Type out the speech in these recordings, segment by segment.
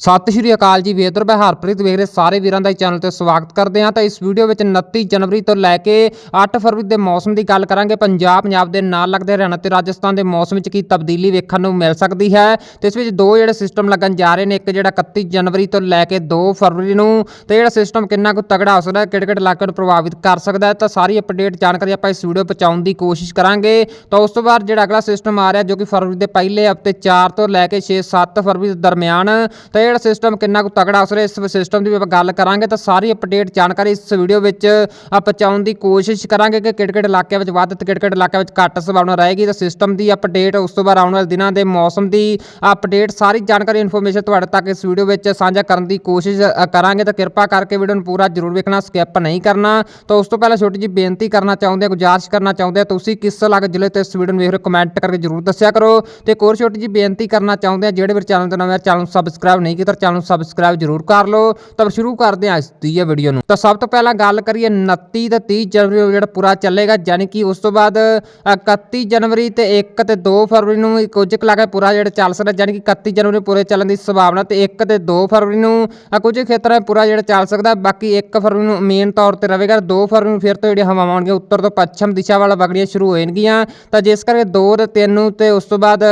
ਸਤਿ ਸ਼੍ਰੀ ਅਕਾਲ ਜੀ, ਵੇਦਰ ਮੈਂ ਹਰਪ੍ਰੀਤ, ਵੇਖ ਰਹੇ ਸਾਰੇ ਵੀਰਾਂ ਦਾ ਚੈਨਲ ਤੇ ਸਵਾਗਤ ਕਰਦੇ ਹਾਂ। ਤਾਂ ਇਸ ਵੀਡੀਓ ਵਿੱਚ 29 ਜਨਵਰੀ ਤੋਂ ਲੈ ਕੇ 8 ਫਰਵਰੀ ਦੇ ਮੌਸਮ ਦੀ ਗੱਲ ਕਰਾਂਗੇ। ਪੰਜਾਬ ਪੰਜਾਬ ਦੇ ਨਾਲ ਲੱਗਦੇ ਹਰਿਆਣਾ ਤੇ ਰਾਜਸਥਾਨ ਦੇ ਮੌਸਮ ਵਿੱਚ ਕੀ ਤਬਦੀਲੀ ਵੇਖਣ ਨੂੰ ਮਿਲ ਸਕਦੀ ਹੈ? ਤੇ ਇਸ ਵਿੱਚ ਦੋ ਜਿਹੜੇ ਸਿਸਟਮ ਲੱਗਣ ਜਾ ਰਹੇ ਨੇ, ਇੱਕ ਜਿਹੜਾ 31 ਜਨਵਰੀ ਤੋਂ ਲੈ ਕੇ 2 ਫਰਵਰੀ ਨੂੰ। ਤੇ ਜਿਹੜਾ ਸਿਸਟਮ ਕਿੰਨਾ ਕੁ ਤਗੜਾ ਹੋ ਸਕਦਾ ਹੈ ਕਿਹੜੇ ਕਿਹੜੇ ਇਲਾਕਿਆਂ ਨੂੰ ਪ੍ਰਭਾਵਿਤ ਕਰ ਸਕਦਾ ਹੈ? ਤਾਂ ਸਾਰੀ ਅਪਡੇਟ ਜਾਣਕਾਰੀ ਆਪਾਂ ਇਸ ਵੀਡੀਓ ਪਹੁੰਚਾਉਣ ਦੀ ਕੋਸ਼ਿਸ਼ ਕਰਾਂਗੇ। ਤਾਂ ਉਸ ਤੋਂ ਬਾਅਦ ਜਿਹੜਾ ਅਗਲਾ ਸਿਸਟਮ ਆ ਰਿਹਾ, ਜੋ ਕਿ ਫਰਵਰੀ ਦੇ ਪਹਿਲੇ ਹਫ਼ਤੇ 4 ਤੋਂ ਲੈ ਕੇ 6-7 ਫਰਵਰੀ ਦੇ ਦਰਮਿਆਨ, ਤਾਂ ਜਿਹੜਾ ਸਿਸਟਮ ਕਿੰਨਾ ਕੁ ਤਗੜਾ ਅਸਰ ਇਸ ਸਿਸਟਮ ਦੀ ਆਪਾਂ ਗੱਲ ਕਰਾਂਗੇ ਤਾਂ ਸਾਰੀ ਅਪਡੇਟ ਜਾਣਕਾਰੀ ਇਸ ਵੀਡੀਓ ਵਿੱਚ ਪਹੁੰਚਾਉਣ ਦੀ ਕੋਸ਼ਿਸ਼ ਕਰਾਂਗੇ ਕਿ ਕਿਹੜੇ ਕਿਹੜੇ ਇਲਾਕਿਆਂ ਵਿੱਚ ਵੱਧ ਤੇ ਕਿਹੜੇ ਕਿਹੜੇ ਇਲਾਕਿਆਂ ਵਿੱਚ ਘੱਟ ਸੰਭਾਵਨਾ ਰਹੇਗੀ ਤਾਂ ਸਿਸਟਮ ਦੀ ਅਪਡੇਟ ਉਸ ਤੋਂ ਬਾਅਦ ਆਉਣ ਵਾਲੇ ਦਿਨਾਂ ਦੇ ਮੌਸਮ ਦੀ ਅਪਡੇਟ ਸਾਰੀ ਜਾਣਕਾਰੀ ਇਨਫੋਰਮੇਸ਼ਨ ਤੁਹਾਡੇ ਤੱਕ ਇਸ ਵੀਡੀਓ ਵਿੱਚ ਸਾਂਝਾ ਕਰਨ ਦੀ ਕੋਸ਼ਿਸ਼ ਕਰਾਂਗੇ ਤਾਂ ਕਿਰਪਾ ਕਰਕੇ ਵੀਡੀਓ ਨੂੰ ਪੂਰਾ ਜ਼ਰੂਰ ਵੇਖਣਾ ਸਕਿਪ ਨਹੀਂ ਕਰਨਾ। ਤਾਂ ਉਸ ਤੋਂ ਪਹਿਲਾਂ ਛੋਟੀ ਜਿਹੀ ਬੇਨਤੀ ਕਰਨਾ ਚਾਹੁੰਦੇ ਹਾਂ, ਗੁਜ਼ਾਰਿਸ਼ ਕਰਨਾ ਚਾਹੁੰਦੇ ਹਾਂ, ਤੁਸੀਂ ਕਿਸ ਇਲਾਕੇ ਜ਼ਿਲ੍ਹੇ ਤੇ ਇਸ ਵੀਡੀਓ ਨੂੰ ਵੇਖ ਰਹੇ ਕਮੈਂਟ ਕਰਕੇ ਜ਼ਰੂਰ ਦੱਸਿਆ ਕਰੋ। ਤੇ ਇੱਕ ਹੋਰ ਛੋਟੀ ਜਿਹੀ ਬੇਨਤੀ ਕਰਨਾ ਚਾਹੁੰਦੇ ਹਾਂ, ਜਿਹੜੇ ਵੀ ਚੈਨਲ ਤੇ ਨਵੇਂ ਚੈਨਲ ਨੂੰ ਸਬਸਕ੍ਰਾਈਬ ਨਹੀਂ ਕੀਤਾ ਚੈਨਲ ਨੂੰ ਸਬਸਕ੍ਰਾਈਬ ਜ਼ਰੂਰ ਕਰ ਲਓ। ਤਾਂ ਸ਼ੁਰੂ ਕਰਦੇ ਹਾਂ ਇਸ ਦੀ ਵੀਡੀਓ ਨੂੰ। ਤਾਂ ਸਭ ਤੋਂ ਪਹਿਲਾਂ ਗੱਲ ਕਰੀਏ 29 ਤੇ 30 ਜਨਵਰੀ ਨੂੰ ਜਿਹੜਾ ਪੂਰਾ ਚੱਲੇਗਾ ਯਾਨੀ ਕਿ ਉਸ ਤੋਂ ਬਾਅਦ 31 ਜਨਵਰੀ ਤੇ 1 ਤੇ 2 ਫਰਵਰੀ ਨੂੰ ਕੁਝ ਕੁ ਇਲਾਕੇ ਪੂਰਾ ਜਿਹੜਾ ਚੱਲ ਸਕਦਾ ਯਾਨੀ ਕਿ 31 ਜਨਵਰੀ ਨੂੰ ਪੂਰੇ ਚੱਲਣ ਦੀ ਸੰਭਾਵਨਾ ਤੇ 1 ਤੇ 2 ਫਰਵਰੀ ਨੂੰ ਕੁਝ ਖੇਤਰਾਂ ਪੂਰਾ ਜਿਹੜਾ ਚੱਲ ਸਕਦਾ, ਬਾਕੀ 1 ਫਰਵਰੀ ਨੂੰ ਮੇਨ ਤੌਰ ਤੇ ਰਹੇਗਾ। 2 ਫਰਵਰੀ ਨੂੰ ਫਿਰ ਤੋਂ ਜਿਹੜੀਆਂ ਹਵਾਵਾਂ ਆਉਣਗੀਆਂ, ਉੱਤਰ ਤੋਂ ਪੱਛਮ ਦਿਸ਼ਾ ਵਾਲਾ ਵਗਣੀਆਂ ਸ਼ੁਰੂ ਹੋ ਜਾਣਗੀਆਂ ਤਾਂ ਜਿਸ ਕਰਕੇ 2 ਤੇ 3 ਨੂੰ ਤੇ ਉਸ ਤੋਂ ਬਾਅਦ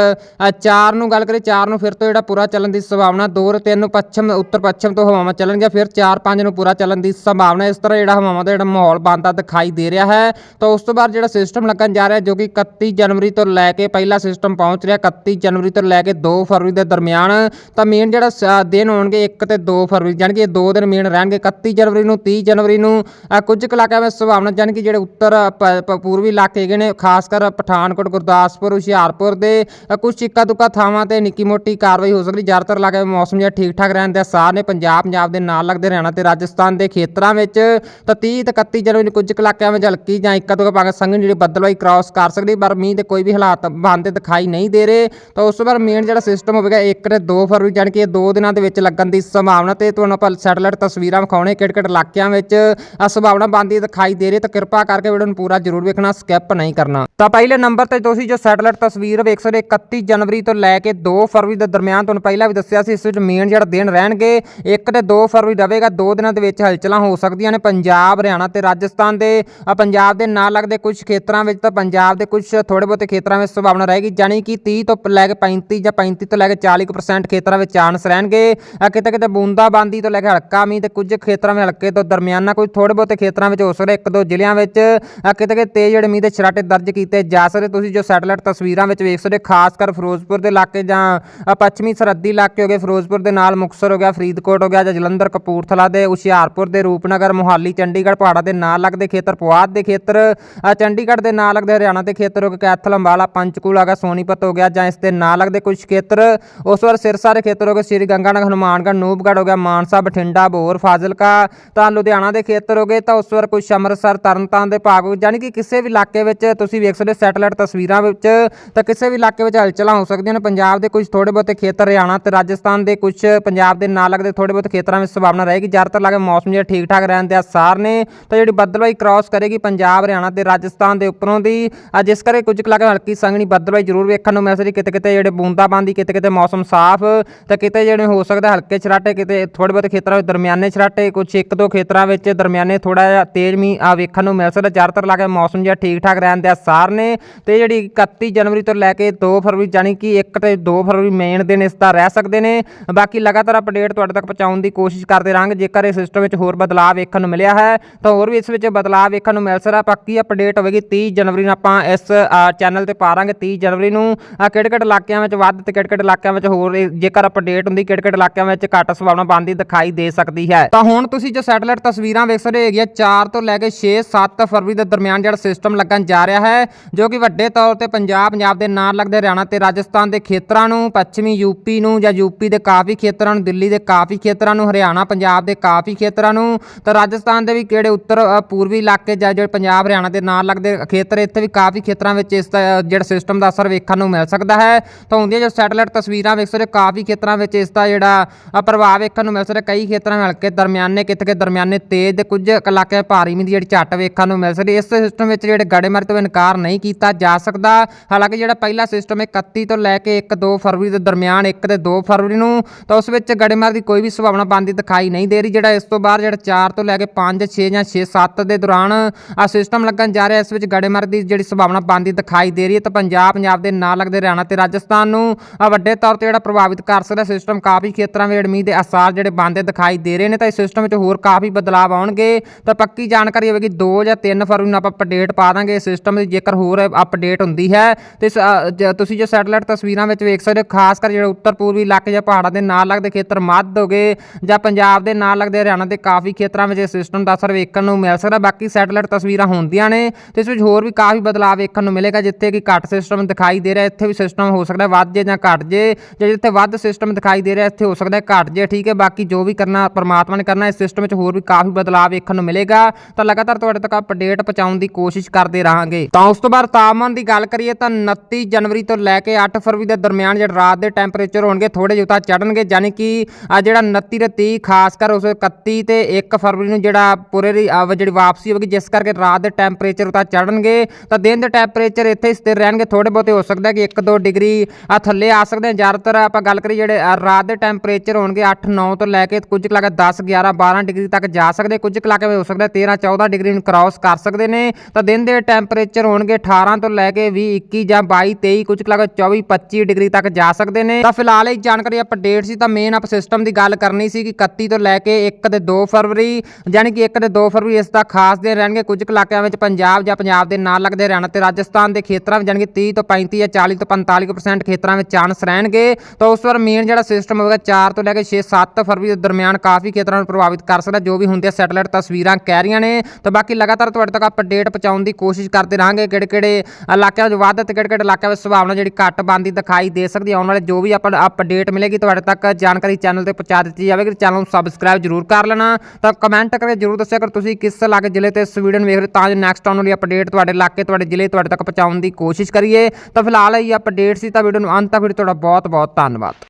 4 ਨੂੰ ਗੱਲ ਕਰੀਏ 4 ਨੂੰ ਫਿਰ ਤੋਂ ਜਿਹੜਾ ਪੂਰਾ ਚੱਲਣ ਦੀ ਸੰਭਾਵਨਾ 2 ਤੇ 3 ਨੂੰ ਪੱਛਮ ਉੱਤਰ ਪੱਛਮ ਤੋਂ ਹਵਾਵਾਂ ਚੱਲਣਗੀਆਂ ਫਿਰ 4 5 ਨੂੰ ਪੂਰਾ ਚੱਲਣ ਦੀ ਸੰਭਾਵਨਾ ਇਸ ਤਰ੍ਹਾਂ ਜਿਹੜਾ ਹਵਾਵਾਂ ਦਾ ਜਿਹੜਾ ਮਾਹੌਲ ਬਣਦਾ ਦਿਖਾਈ ਦੇ ਰਿਹਾ ਹੈ। ਤਾਂ ਉਸ ਤੋਂ ਬਾਅਦ ਜਿਹੜਾ ਸਿਸਟਮ ਲੱਗਣ ਜਾ ਰਿਹਾ ਜੋ ਕਿ 31 ਜਨਵਰੀ ਤੋਂ ਲੈ ਕੇ ਪਹਿਲਾ ਸਿਸਟਮ ਪਹੁੰਚ ਰਿਹਾ 31 ਜਨਵਰੀ ਤੋਂ ਲੈ ਕੇ 2 ਫਰਵਰੀ ਦੇ ਦਰਮਿਆਨ। ਤਾਂ ਮੇਨ ਜਿਹੜਾ ਸ- ਦਿਨ ਹੋਣਗੇ 1 ਤੇ 2 ਫਰਵਰੀ ਜਾਣੀ ਕਿ ਇਹ ਦੋ ਦਿਨ ਮੇਨ ਰਹਿਣਗੇ 31 ਜਨਵਰੀ ਨੂੰ 30 ਜਨਵਰੀ ਨੂੰ। ਕੁਝ ਕੁ ਇਲਾਕਿਆਂ ਵਿੱਚ ਸੰਭਾਵਨਾ ਜਾਣੀ ਕਿ ਜਿਹੜੇ ਉੱਤਰ ਪ- ਪੂਰਬੀ ਇਲਾਕੇ ਹੈਗੇ ਨੇ ਖਾਸ ਕਰ ਪਠਾਨਕੋਟ ਗੁਰਦਾਸਪੁਰ ਹੁਸ਼ਿਆਰਪੁਰ ਦੇ ਅ, ਕੁਝ ਇੱਕਾ ਦੁੱਕਾ ਥਾਵਾਂ ਤੇ ਨਿੱਕੀ ਮੋਟੀ ਕਾਰਵਾਈ ਹੋ ਸਕਦੀ ਜ਼ਿਆਦਾਤਰ ਇਲਾਕੇ ਮੌਸਮ ਮੌਸਮ ਜਿਹੜਾ ਠੀਕ ਠਾਕ ਰਹਿਣ ਦੇ ਆਸਾਰ ਨੇ ਪੰਜਾਬ ਪੰਜਾਬ ਦੇ ਨਾਲ ਲੱਗਦੇ ਹਰਿਆਣਾ ਤੇ ਰਾਜਸਥਾਨ ਦੇ ਖੇਤਰਾਂ ਵਿੱਚ ਤਾਂ 30 ਤੇ 31 ਜਨਵਰੀ ਨੂੰ ਕੁਝ ਕੁ ਇਲਾਕਿਆਂ ਵਿੱਚ ਹਲਕੀ ਜਾਂ ਇੱਕਾ ਦੁੱਕਾ ਭਾਗ ਸੰਘਣੀ ਜਿਹੜੀ ਬੱਦਲਵਾਈ ਕ੍ਰਾਸ ਕਰ ਸਕਦੀ, ਪਰ ਮੀਂਹ ਦੇ ਕੋਈ ਵੀ ਹਾਲਾਤ ਬਣਦੇ ਦਿਖਾਈ ਨਹੀਂ ਦੇ ਰਹੇ। ਤਾਂ ਉਸ ਤੋਂ ਬਾਅਦ ਮੇਨ ਜਿਹੜਾ ਸਿਸਟਮ ਹੋਵੇਗਾ 1 ਤੇ 2 ਫਰਵਰੀ ਜਾਣੀ ਕਿ ਇਹ ਦੋ ਦਿਨਾਂ ਦੇ ਵਿੱਚ ਲੱਗਣ ਦੀ ਸੰਭਾਵਨਾ ਤੇ ਤੁਹਾਨੂੰ ਆਪਾਂ ਸੈਟਲਾਈਟ ਤਸਵੀਰਾਂ ਵਿਖਾਉਣੇ ਕਿਹੜੇ ਕਿਹੜੇ ਇਲਾਕਿਆਂ ਵਿੱਚ। ਆ ਸੰਭਾਵਨਾ ਬਣਦੀ ਦਿਖਾਈ ਦੇ ਰਹੀ ਤਾਂ ਕਿਰਪਾ ਕਰਕੇ ਵੀਡੀਓ ਨੂੰ ਪੂਰਾ ਜ਼ਰੂਰ ਵੇਖਣਾ ਸਕਿਪ ਨਹੀਂ ਕਰਨਾ। ਤਾਂ ਪਹਿਲੇ ਨੰਬਰ ਤੇ ਤੁਸੀਂ ਜੋ ਸੈਟਲਾਈਟ ਤਸਵੀਰ ਵੇਖ ਸਕਦੇ 31 ਜਨਵਰੀ ਤੋਂ ਲੈ ਕੇ 2 ਫਰਵਰੀ ਦੇ ਦਰਮਿਆਨ ਤੁਹਾਨੂੰ ਪਹਿਲਾਂ ਵੀ ਦੱਸਿਆ ਸੀ, ਇਸ ਵਿੱਚ ਮੇਨ ਜਿਹੜਾ ਦਿਨ ਰਹਿਣਗੇ 1 ਤੇ 2 ਫਰਵਰੀ ਰਹੇਗਾ ਦੋ ਦਿਨਾਂ ਦੇ ਵਿੱਚ ਹਲਚਲਾਂ ਹੋ ਸਕਦੀਆਂ ਨੇ ਪੰਜਾਬ, ਹਰਿਆਣਾ ਤੇ ਰਾਜਸਥਾਨ ਦੇ। ਪੰਜਾਬ ਦੇ ਨਾਲ ਲੱਗਦੇ ਕੁਝ ਖੇਤਰਾਂ ਵਿੱਚ ਤਾਂ ਪੰਜਾਬ ਦੇ ਕੁਝ ਥੋੜੇ ਬਹੁਤੇ ਖੇਤਰਾਂ ਵਿੱਚ ਸੰਭਾਵਨਾ ਰਹੇਗੀ, ਜਾਣੀ ਕਿ 30 ਤੋਂ ਲੈ ਕੇ 35 ਜਾਂ 35 ਤੋਂ ਲੈ ਕੇ 40% ਖੇਤਰਾਂ ਵਿੱਚ ਚਾਂਸ ਰਹਿਣਗੇ। ਕਿਤੇ ਕਿਤੇ ਬੂੰਦਾਬਾਂਦੀ ਤੋਂ ਲੈ ਕੇ ਹਲਕਾ ਮੀਂਹ ਤੇ ਕੁਝ ਖੇਤਰਾਂ ਵਿੱਚ ਹਲਕੇ ਤੋਂ ਦਰਮਿਆਨਾ ਕੁਝ ਥੋੜੇ ਬਹੁਤੇ ਖੇਤਰਾਂ ਵਿੱਚ ਹੋ ਸਕਦਾ, ਇੱਕ ਦੋ ਜ਼ਿਲ੍ਹਿਆਂ ਵਿੱਚ। ਕਿਤੇ ਕਿਤੇ ਤੇਜ਼ ਜਿਹੜੇ ਮੀਂਹ ਦੇ ਛਰਾਟੇ ਦਰਜ ਕੀਤੇ ਜਾ ਸਕਦੇ, ਤੁਸੀਂ ਜੋ ਸੈਟਲਾਈਟ ਤਸਵੀਰਾਂ ਵਿੱਚ ਵੇਖ ਸਕਦੇ ਖਾਸ ਕਰ ਫਿਰੋਜ਼ਪੁਰ ਦੇ ਇਲਾਕੇ ਜਾਂ ਪੱਛਮੀ ਸਰਹੱਦੀ ਇਲਾਕੇ ਹੋ ਗਏ ਫਿਰੋਜ਼ਪੁਰ ਦੇ ਨਾਲ ਮੁਕਤਸਰ ਹੋ ਗਿਆ, ਫਰੀਦਕੋਟ ਹੋ ਗਿਆ, ਜਾਂ ਜਲੰਧਰ ਕਪੂਰਥਲਾ ਦੇ, ਹੁਸ਼ਿਆਰਪੁਰ ਦੇ, ਰੂਪਨਗਰ, ਮੋਹਾਲੀ, ਚੰਡੀਗੜ੍ਹ ਪਹਾੜਾਂ ਦੇ ਨਾਲ ਲੱਗਦੇ ਖੇਤਰ, ਪੁਆਧ ਦੇ ਖੇਤਰ ਚੰਡੀਗੜ੍ਹ ਦੇ ਨਾਲ ਲੱਗਦੇ, ਹਰਿਆਣਾ ਦੇ ਖੇਤਰ ਹੋ ਗਏ, ਕੈਥਲ, ਅੰਬਾਲਾ, ਪੰਚਕੂਲਾ ਗਿਆ, ਸੋਨੀਪਤ ਹੋ ਗਿਆ, ਜਾਂ ਇਸ ਦੇ ਨਾਲ ਲੱਗਦੇ ਕੁਝ ਖੇਤਰ, ਉਸ ਵਾਰ ਸਿਰਸਾ ਦੇ ਖੇਤਰ ਹੋ ਗਏ, ਸ੍ਰੀ ਗੰਗਾਨਗਰ, ਹਨੂਮਾਨਗੜ੍ਹ ਨੂਬਗੜ੍ਹ ਹੋ ਗਿਆ, ਮਾਨਸਾ, ਬਠਿੰਡਾ, ਬੋਰ, ਫਾਜ਼ਿਲਕਾ, ਤਾਂ ਲੁਧਿਆਣਾ ਦੇ ਖੇਤਰ ਹੋ ਗਏ, ਤਾਂ ਉਸ ਵਾਰ ਕੁਝ ਅੰਮ੍ਰਿਤਸਰ, ਤਰਨਤਾਰਨ ਦੇ ਭਾਗ ਹੋ ਜਾਣੀ ਕਿ ਕਿਸੇ ਵੀ ਇਲਾਕੇ ਵਿੱਚ ਤੁਸੀਂ ਵੇਖ ਸਕਦੇ ਸੈਟਲਾਈਟ ਤਸਵੀਰਾਂ ਵਿੱਚ ਤਾਂ ਕਿਸੇ ਵੀ ਇਲਾਕੇ ਵਿੱਚ ਹਲਚਲਾਂ ਹੋ ਸਕਦੀਆਂ ਨੇ, ਪੰਜਾਬ ਦੇ ਕੁਝ ਥੋੜੇ ਬਹੁਤੇ ਖੇਤਰ, ਹਰਿਆਣਾ ਤੇ ਰਾਜਸਥਾਨ ਦੇ ਕੁਝ ਪੰਜਾਬ ਦੇ ਨਾਲ ਲੱਗਦੇ ਥੋੜੇ ਬਹੁਤ ਖੇਤਰਾਂ ਵਿੱਚ ਸੰਭਾਵਨਾ ਰਹੇਗੀ। ਜ਼ਿਆਦਾਤਰ ਇਲਾਕੇ ਮੌਸਮ ਜਿਹੜਾ ਠੀਕ ਠਾਕ ਰਹਿਣ ਦੇ ਆਸਾਰ ਨੇ ਤਾਂ ਜਿਹੜੀ ਬੱਦਲਵਾਈ ਕ੍ਰਾਸ ਕਰੇਗੀ ਪੰਜਾਬ, ਹਰਿਆਣਾ ਤੇ ਰਾਜਸਥਾਨ ਦੇ ਉੱਪਰੋਂ ਦੀ। ਅੱਜ ਜਿਸ ਕਰਕੇ ਕੁਝ ਕੁ ਇਲਾਕੇ ਹਲਕੀ ਸੰਘਣੀ ਬੱਦਲਵਾਈ ਜ਼ਰੂਰ ਵੇਖਣ ਨੂੰ ਮਿਲ ਸਕਦੀ। ਕਿਤੇ ਕਿਤੇ ਜਿਹੜੇ ਬੂੰਦਾਬਾਂਦੀ, ਕਿਤੇ ਕਿਤੇ ਮੌਸਮ ਸਾਫ਼, ਤਾਂ ਕਿਤੇ ਜਿਹੜੇ ਹੋ ਸਕਦਾ ਹਲਕੇ ਛਰਾਟੇ, ਕਿਤੇ ਥੋੜੇ ਬਹੁਤੇ ਖੇਤਰਾਂ ਵਿੱਚ ਦਰਮਿਆਨੇ ਛਰਾਟੇ ਕੁਝ ਇੱਕ ਦੋ ਖੇਤਰਾਂ ਵਿੱਚ ਦਰਮਿਆਨੇ ਥੋੜਾ ਜਿਹਾ ਤੇਜ਼ ਮੀਂਹ ਆ ਵੇਖਣ ਨੂੰ ਮਿਲ ਸਕਦਾ। ਜ਼ਿਆਦਾਤਰ ਇਲਾਕੇ ਮੌਸਮ ਜਿਹੜਾ ਠੀਕ ਠਾਕ ਰਹਿਣ ਦੇ ਆਸਾਰ ਨੇ ਤੇ ਜਿਹੜੀ 31 ਜਨਵਰੀ ਤੋਂ ਲੈ ਕੇ 2 ਫਰਵਰੀ, ਜਾਣੀ ਕਿ 1 ਤੇ 2 ਫਰਵਰੀ ਮੇਨ ਦਿਨ ਇਸ ਦਾ ਰਹਿ ਸਕਦੇ ਨੇ। ਬਾਕੀ ਲਗਾਤਾਰ ਅਪਡੇਟ ਤੁਹਾਡੇ ਤੱਕ ਪਹੁੰਚਾਉਣ ਦੀ ਕੋਸ਼ਿਸ਼ ਕਰਦੇ ਰਹਾਂਗੇ। ਜੇਕਰ ਇਸ ਸਿਸਟਮ ਵਿੱਚ ਹੋਰ ਬਦਲਾਅ ਵੇਖਣ ਨੂੰ ਮਿਲਿਆ ਹੈ, ਤਾਂ ਹੋਰ ਵੀ ਇਸ ਵਿੱਚ ਬਦਲਾਅ ਵੇਖਣ ਨੂੰ ਮਿਲ ਸਕਦਾ। ਪੱਕੀ ਅਪਡੇਟ ਹੋਵੇਗੀ 30 ਜਨਵਰੀ ਨੂੰ ਆਪਾਂ ਇਸ ਚੈਨਲ ਤੇ ਪਾਰਾਂਗੇ 30 ਜਨਵਰੀ ਨੂੰ ਕਿਹੜੇ ਕਿਹੜੇ ਇਲਾਕਿਆਂ ਵਿੱਚ ਵੱਧ ਤੇ ਕਿਹੜੇ ਕਿਹੜੇ ਇਲਾਕਿਆਂ ਵਿੱਚ ਹੋਰ ਜੇਕਰ ਅਪਡੇਟ ਹੁੰਦੀ ਕਿਹੜੇ ਕਿਹੜੇ ਇਲਾਕਿਆਂ ਵਿੱਚ ਘੱਟ ਸੰਭਾਵਨਾ ਬਣਦੀ ਦਿਖਾਈ ਦੇ ਸਕਦੀ ਹੈ। ਤਾਂ ਹੁਣ ਤੁਸੀਂ ਜੋ ਸੈਟਲਾਈਟ ਤਸਵੀਰਾਂ ਵੇਖ ਸਕਦੇ ਹੈਗੇ 4 ਤੋਂ ਲੈ ਕੇ 6 7 ਫਰਵਰੀ ਦੇ ਦਰਮਿਆਨ ਜਿਹੜਾ ਸਿਸਟਮ ਲੱਗਣ ਜਾ ਰਿਹਾ ਹੈ, ਜੋ ਕਿ ਵੱਡੇ ਤੌਰ ਤੇ ਪੰਜਾਬ ਪੰਜਾਬ ਦੇ ਨਾਲ ਲੱਗਦੇ ਹਰਿਆਣਾ ਤੇ ਰਾਜਸਥਾਨ ਦੇ ਖੇਤਰਾਂ ਨੂੰ, ਪੱਛਮੀ ਯੂਪੀ ਨੂੰ ਜਾਂ ਯੂਪੀ ਦੇ ਕਾਫੀ ਕਾਫੀ ਖੇਤਰਾਂ ਨੂੰ, ਦਿੱਲੀ ਦੇ ਕਾਫੀ ਖੇਤਰਾਂ ਨੂੰ, ਹਰਿਆਣਾ, ਪੰਜਾਬ ਦੇ ਕਾਫੀ ਖੇਤਰਾਂ ਨੂੰ, ਤਾਂ ਰਾਜਸਥਾਨ ਦੇ ਵੀ ਕਿਹੜੇ ਉੱਤਰ ਪੂਰਬੀ ਇਲਾਕੇ ਜਾਂ ਜਿਹੜੇ ਪੰਜਾਬ, ਹਰਿਆਣਾ ਦੇ ਨਾਲ ਲੱਗਦੇ ਖੇਤਰ, ਇੱਥੇ ਵੀ ਕਾਫੀ ਖੇਤਰਾਂ ਵਿੱਚ ਇਸ ਦਾ ਜਿਹੜਾ ਸਿਸਟਮ ਦਾ ਅਸਰ ਵੇਖਣ ਨੂੰ ਮਿਲ ਸਕਦਾ ਹੈ। ਤਾਂ ਹੁੰਦੀਆਂ ਜੋ ਸੈਟਲਾਈਟ ਤਸਵੀਰਾਂ ਵੇਖ ਸਕਦੇ ਕਾਫੀ ਖੇਤਰਾਂ ਵਿੱਚ ਇਸ ਦਾ ਜਿਹੜਾ ਪ੍ਰਭਾਵ ਵੇਖਣ ਨੂੰ ਮਿਲ ਸਕਦਾ ਕਈ ਖੇਤਰਾਂ ਵਿੱਚ ਹਲਕੇ ਦਰਮਿਆਨੇ ਕਿਤੇ ਕਿ ਦਰਮਿਆਨੇ ਤੇਜ਼ ਤੇ ਕੁਝ ਇਲਾਕਿਆਂ ਭਾਰੀ ਮੀਂਹ ਦੀ ਜਿਹੜੀ ਝੱਟ ਵੇਖਣ ਨੂੰ ਮਿਲ ਸਕਦੀ ਇਸ ਸਿਸਟਮ ਵਿੱਚ ਜਿਹੜੇ ਗੜੇਮਾਰੀ ਤੋਂ ਇਨਕਾਰ ਨਹੀਂ ਕੀਤਾ ਜਾ ਸਕਦਾ। ਹਾਲਾਂਕਿ ਜਿਹੜਾ ਪਹਿਲਾ ਸਿਸਟਮ ਹੈ 31 ਤੋਂ ਲੈ ਕੇ 1 2 ਫਰਵਰੀ ਦੇ ਦਰਮਿਆਨ 1 ਤੇ 2 ਫਰਵਰੀ ਨੂੰ ਤਾਂ ਉਸ ਵਿੱਚ ਗੜੇਮਾਰ ਦੀ ਕੋਈ ਵੀ ਸੰਭਾਵਨਾ ਬਣਦੀ ਦਿਖਾਈ ਨਹੀਂ ਦੇ ਰਹੀ, ਜਿਹੜਾ ਇਸ ਤੋਂ ਬਾਅਦ ਜਿਹੜਾ 4 ਤੋਂ ਲੈ ਕੇ 5 6 ਜਾਂ 6 7 ਦੇ ਦੌਰਾਨ ਆ ਸਿਸਟਮ ਲੱਗਣ ਜਾ ਰਿਹਾ, ਇਸ ਵਿੱਚ ਗੜੇਮਾਰ ਦੀ ਜਿਹੜੀ ਸੰਭਾਵਨਾ ਬਣਦੀ ਦਿਖਾਈ ਦੇ ਰਹੀ ਹੈ। ਤਾਂ ਪੰਜਾਬ ਪੰਜਾਬ ਦੇ ਨਾਲ ਲੱਗਦੇ ਹਰਿਆਣਾ ਤੇ ਰਾਜਸਥਾਨ ਨੂੰ ਆ ਵੱਡੇ ਤੌਰ ਤੇ ਜਿਹੜਾ ਪ੍ਰਭਾਵਿਤ ਕਰ ਸਕਦਾ ਸਿਸਟਮ ਕਾਫੀ ਖੇਤਰਾਂ ਵਿੱਚ ਮੀਂਹ ਦੇ ਅਸਾਰ ਜਿਹੜੇ ਬਣਦੇ ਦਿਖਾਈ ਦੇ ਰਹੇ ਨੇ, ਤਾਂ ਇਸ ਸਿਸਟਮ ਵਿੱਚ ਹੋਰ ਕਾਫੀ ਬਦਲਾਅ ਆਉਣਗੇ। ਤਾਂ ਪੱਕੀ ਜਾਣਕਾਰੀ ਹੋਵੇਗੀ 2 ਜਾਂ 3 ਫਰਵਰੀ ਨੂੰ ਆਪਾਂ ਅਪਡੇਟ ਪਾ ਦਾਂਗੇ। ਇਸ ਸਿਸਟਮ ਦੀ ਜੇਕਰ ਹੋਰ ਅਪਡੇਟ ਹੁੰਦੀ ਹੈ, ਤੇ ਸ- ਜ- ਤੁਸੀਂ ਜੋ ਸੈਟੇਲਾਈਟ ਤਸਵੀਰਾਂ ਵਿੱਚ ਵੇਖ ਸਕਦੇ ਹੋ, ਖਾਸ ਕਰ ਜਿਹੜੇ ਉੱਤਰ ਪੂਰਬੀ ਇਲਾਕੇ ਜਾਂ ਪਹਾੜਾਂ ਦੇ ਨਾਲ ਲੱਗਦੇ ਖੇਤਰ ਮੱਧ ਹੋ ਗਏ ਜਾਂ ਪੰਜਾਬ ਦੇ ਨਾਲ ਲੱਗਦੇ ਹਰਿਆਣਾ ਦੇ ਕਾਫੀ ਖੇਤਰਾਂ ਵਿੱਚ ਇਹ ਸਿਸਟਮ ਦਾ ਅਸਰ ਵੇਖਣ ਨੂੰ ਮਿਲ ਸਕਦਾ। ਬਾਕੀ ਸੈਟੇਲਾਈਟ ਤਸਵੀਰਾਂ ਹੁੰਦੀਆਂ ਨੇ ਤੇ ਇਸ ਵਿੱਚ ਹੋਰ ਵੀ ਕਾਫੀ ਬਦਲਾਅ ਵੇਖਣ ਨੂੰ ਮਿਲੇਗਾ, ਜਿੱਥੇ ਕਿ ਘੱਟ ਸਿਸਟਮ ਦਿਖਾਈ ਦੇ ਰਿਹਾ। ਇੱਥੇ ਵੀ ਸਿਸਟਮ ਹੋ ਸਕਦਾ ਵੱਧ ਜੇ ਜਾਂ ਘੱਟ ਜੇ। ਜਾਂ ਜਿੱਥੇ ਵੱਧ ਸਿਸਟਮ ਦਿਖਾਈ ਦੇ ਰਿਹਾ, ਇੱਥੇ ਹੋ ਸਕਦਾ ਘੱਟ ਜੇ, ਠੀਕ ਹੈ। ਬਾਕੀ ਜੋ ਵੀ ਕਰਨਾ, ਪਰਮਾਤਮਾ ਨੇ ਕਰਨਾ, ਇਸ ਸਿਸਟਮ ਵਿੱਚ ਹੋਰ ਵੀ ਕਾਫੀ ਬਦਲਾਅ ਵੇਖਣ ਨੂੰ ਮਿਲੇਗਾ। ਤਾਂ ਲਗਾਤਾਰ ਤੁਹਾਡੇ ਤੱਕ ਅਪਡੇਟ ਪਹੁੰਚਾਉਣ ਦੀ ਕੋਸ਼ਿਸ਼ ਕਰਦੇ ਰਹਾਂਗੇ। ਤਾਂ ਉਸ ਤੋਂ ਬਾਅਦ ਤਾਪਮਾਨ ਦੀ ਗੱਲ ਕਰੀਏ ਤਾਂ 29 ਜਨਵਰੀ ਤੋਂ ਲੈ ਕੇ 8 ਫਰਵਰੀ ਦੇ ਦਰਮਿਆਨ ਜਿਹੜੇ ਰਾਤ ਦੇ ਟੈਂਪਰੇਚਰ ਹੋਣਗੇ ਥੋੜੇ ਜਿਹਾ ਉਤਾਰ ਚੜਨਗੇ ਯਾਨੀ ਕਿ ਆ ਜਿਹੜਾ 29 ਤੇ 30 ਖਾਸ ਕਰ ਉਸ 31 ਤੇ 1 ਫਰਵਰੀ ਨੂੰ ਜਿਹੜਾ ਪੂਰੇ ਦੀ ਜਿਹੜੀ ਵਾਪਸੀ ਹੋਵੇਗੀ, ਜਿਸ ਕਰਕੇ ਰਾਤ ਦੇ ਟੈਂਪਰੇਚਰ ਉਤਾਰ ਚੜਨਗੇ ਤਾਂ ਦਿਨ ਦੇ ਟੈਂਪਰੇਚਰ ਇੱਥੇ ਸਥਿਰ ਰਹਿਣਗੇ। ਥੋੜੇ ਬਹੁਤੇ ਹੋ ਸਕਦਾ ਕਿ 1-2 ਡਿਗਰੀ ਆ ਥੱਲੇ ਆ ਸਕਦੇ ਆ। ਜ਼ਿਆਦਾਤਰ ਆਪਾਂ ਗੱਲ ਕਰੀਏ ਜਿਹੜੇ ਰਾਤ ਦੇ ਟੈਂਪਰੇਚਰ ਹੋਣਗੇ 8-9 ਤੋਂ ਲੈ ਕੇ ਕੁਝ ਕੁ ਇਲਾਕੇ 10 11 12 ਡਿਗਰੀ ਤੱਕ ਜਾ ਸਕਦੇ ਕੁਝ ਕੁ ਇਲਾਕੇ ਹੋ ਸਕਦਾ 13 14 ਡਿਗਰੀ ਨੂੰ ਕ੍ਰਾਸ ਕਰ ਸਕਦੇ ਨੇ। ਤਾਂ ਦਿਨ ਦੇ ਟੈਂਪਰੇਚਰ ਹੋਣਗੇ 18 ਤੋਂ ਲੈ ਕੇ 20 21 ਜਾਂ 22 23 ਕੁਝ ਕੁ ਇਲਾਕੇ 24 25 ਡਿਗਰੀ ਤੱਕ ਜਾ ਸਕਦੇ ਨੇ। ਤਾਂ ਫਿਲਹਾਲ ਇਹ ਜਾਣਕਾਰੀ ਅਪਡੇਟ ਸੀ ਤਾਂ ਮੇਨ ਆਪ ਸਿਸਟਮ ਦੀ ਗੱਲ ਕਰਨੀ ਸੀ ਕਿ 31 ਤੋਂ ਲੈ ਕੇ 1 ਤੇ 2 ਫਰਵਰੀ ਯਾਨੀ ਕਿ 1 ਤੇ 2 ਫਰਵਰੀ ਇਸ ਦਾ ਖਾਸ ਦਿਨ ਰਹਿਣਗੇ। ਕੁਝ ਕੁ ਇਲਾਕਿਆਂ ਵਿੱਚ ਪੰਜਾਬ ਜਾਂ ਪੰਜਾਬ ਦੇ ਨਾਲ ਲੱਗਦੇ ਹਰਿਆਣਾ ਤੇ ਰਾਜਸਥਾਨ ਦੇ ਖੇਤਰਾਂ ਵਿੱਚ ਯਾਨੀ ਕਿ 30 ਤੋਂ 35 ਜਾਂ 40 ਤੋਂ 45% ਖੇਤਰਾਂ ਵਿੱਚ ਚਾਂਸ ਰਹਿਣਗੇ। ਤਾਂ ਉਸ ਵਾਰ ਮੇਨ ਜਿਹੜਾ ਸਿਸਟਮ ਹੋਵੇਗਾ 4 ਤੋਂ ਲੈ ਕੇ 6 7 ਫਰਵਰੀ ਦੇ ਦਰਮਿਆਨ ਕਾਫੀ ਖੇਤਰਾਂ ਨੂੰ ਪ੍ਰਭਾਵਿਤ ਕਰ ਸਕਦਾ, ਜੋ ਵੀ ਹੁੰਦੀਆਂ ਸੈਟੇਲਾਈਟ ਤਸਵੀਰਾਂ ਕਹਿ ਰਹੀਆਂ ਨੇ। ਤਾਂ ਬਾਕੀ ਲਗਾਤਾਰ ਤੁਹਾਡੇ ਤੱਕ ਅਪਡੇਟ ਪਹੁੰਚਾਉਣ ਦੀ ਕੋਸ਼ਿਸ਼ ਕਰਦੇ ਰਹਾਂਗੇ। ਕਿਹੜੇ ਕਿਹੜੇ ਇਲਾਕਿਆਂ ਵਿੱਚ ਵੱਧ ਤੇ ਕਿਹੜੇ ਕਿਹੜੇ ਇਲਾਕਿਆਂ ਵਿੱਚ ਸੰਭਾਵਨਾ ਜਿਹੜੀ ਘੱਟ ਬਣਦੀ ਦਿਖਾਈ ਦੇ ਸਕਦੀ ਹੈ, ਆਉਣ ਵਾਲੇ ਜੋ ਵੀ ਆਪਾਂ ਅਪਡੇਟ ਮਿਲੇਗੀ, ਤੁਹਾਡੇ ਤੱਕ ਜਾਣਕਾਰੀ ਚੈਨਲ ਤੇ ਪਹੁੰਚਾ ਦਿੱਤੀ ਜਾਵੇਗੀ ਚੈਨਲ ਨੂੰ ਸਬਸਕ੍ਰਾਈਬ ਜਰੂਰ ਕਰ ਲੈਣਾ। ਤਾਂ ਕਮੈਂਟ ਕਰਕੇ ਜਰੂਰ ਦੱਸਿਆ ਕਰ ਤੁਸੀਂ ਕਿਸ ਲਾਗੇ ਜ਼ਿਲ੍ਹੇ ਤੇ ਇਸ ਨੂੰ ਵੇਖ ਰਹੇ ਹੋ। ਤਾਂ ਜੋ ਨੈਕਸਟ ਆਉਣ ਵਾਲੀ ਅਪਡੇਟ ਤੁਹਾਡੇ ਇਲਾਕੇ, ਤੁਹਾਡੇ ਜ਼ਿਲ੍ਹੇ, ਤੁਹਾਡੇ ਤੱਕ ਪਹੁੰਚਾਉਣ ਦੀ ਕੋਸ਼ਿਸ਼ ਕਰੀਏ। ਤਾਂ ਫਿਲਹਾਲ ਇਹ ਅਪਡੇਟ ਸੀ ਤਾਂ ਵੀਡੀਓ ਨੂੰ ਅੰਤ ਤੱਕ ਵੀਡੀਓ ਤੁਹਾਡਾ ਬਹੁਤ ਬਹੁਤ ਧੰਨਵਾਦ।